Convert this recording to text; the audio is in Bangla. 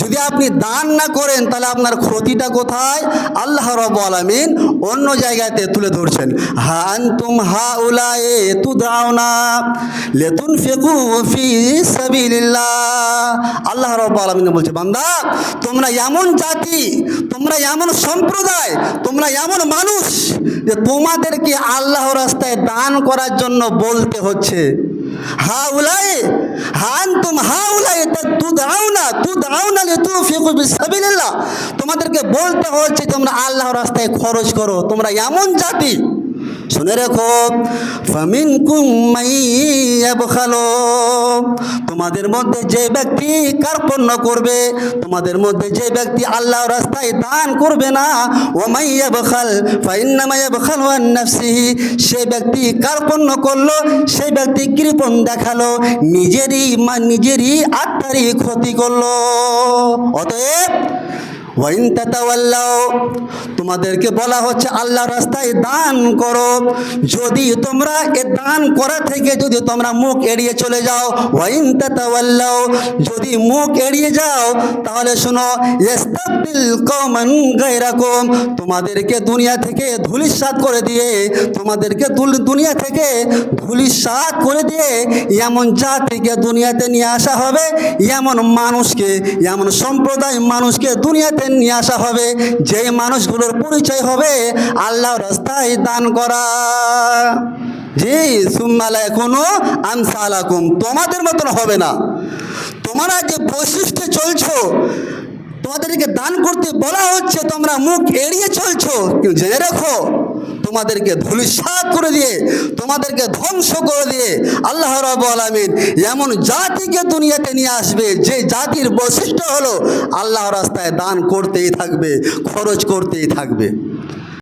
যদি আপনি দান না করেন, তাহলে আপনার ক্ষতিটা কোথায়? আল্লাহ রব আলমিন অন্য জায়গাতে তুলে ধরছেন। হান তুম হা উলা এ তু দাও না লেতুন ফেকু ফি আল্লাহ রব আলমিন বলছে, বান্দা, তোমরা এমন জাতি, তোমরা এমন সম্প্রদায়, তোমরা এমন মানুষ যে তোমাদেরকে আল্লাহ রাস্তায় দান করার জন্য বলতে হচ্ছে। হা উলাই হান তুম তোমাদেরকে বলতে হচ্ছে তোমরা আল্লাহ রাস্তায় খরচ করো তোমরা এমন জাতি শুনে রেখো। ফামিন কুমাইয়াবখালো তোমাদের মধ্যে যে ব্যক্তি কার্পণ্য করবে, তোমাদের মধ্যে যে ব্যক্তি আল্লাহ রাস্তায় দান করবে না ও মাইয়া বখাল ফাইন্না মাইয়া বখাল ওয়ান নাফসিহি। সে ব্যক্তি কার্পণ্য করল সেই ব্যক্তি কৃপণ দেখাল, নিজেরই মা নিজেরই আত্মারই ক্ষতি করল। অতএব তোমাদেরকে বলা হচ্ছে আল্লাহ রাস্তায় দান করো। যদি তোমরা এ দান করা থেকে যদি তোমরা মুখ এড়িয়ে চলে যাও, ওয়াইন তাতাওয়াল্লাও, যদি মুখ এড়িয়ে যাও, তাহলে শোনো ইস্তাবদিল কওমান গায়রাকুম, তোমাদেরকে দুনিয়া থেকে ধুলিসাৎ করে দিয়ে, তোমাদেরকে দুনিয়া থেকে ধুলিসাৎ করে দিয়ে, এমন জাতিকে দুনিয়াতে নিয়ে আসা হবে, এমন মানুষকে, এমন সম্প্রদায় মানুষকে দুনিয়াতে নিয়ে আসা হবে যে মানুষগুলোর পরিচয় হবে, আল্লাহ রাস্তায় দান করা। জি সুম্মালা এখনও আনসালাকুম তোমাদের মতন হবে না। তোমরা যে বৈশিষ্ট্যে চলছো। দান করতে বলা হচ্ছে, তোমরা মুখ এড়িয়ে চলছো। কিন্তু জেনে রেখো, তোমাদেরকে ধুলিসাৎ করে দিয়ে, তোমাদেরকে ধ্বংস করে দিয়ে আল্লাহ রব আলমিন এমন জাতিকে দুনিয়াতে নিয়ে আসবে, যে জাতির বৈশিষ্ট্য হলো আল্লাহ রাস্তায় দান করতেই থাকবে, খরচ করতেই থাকবে।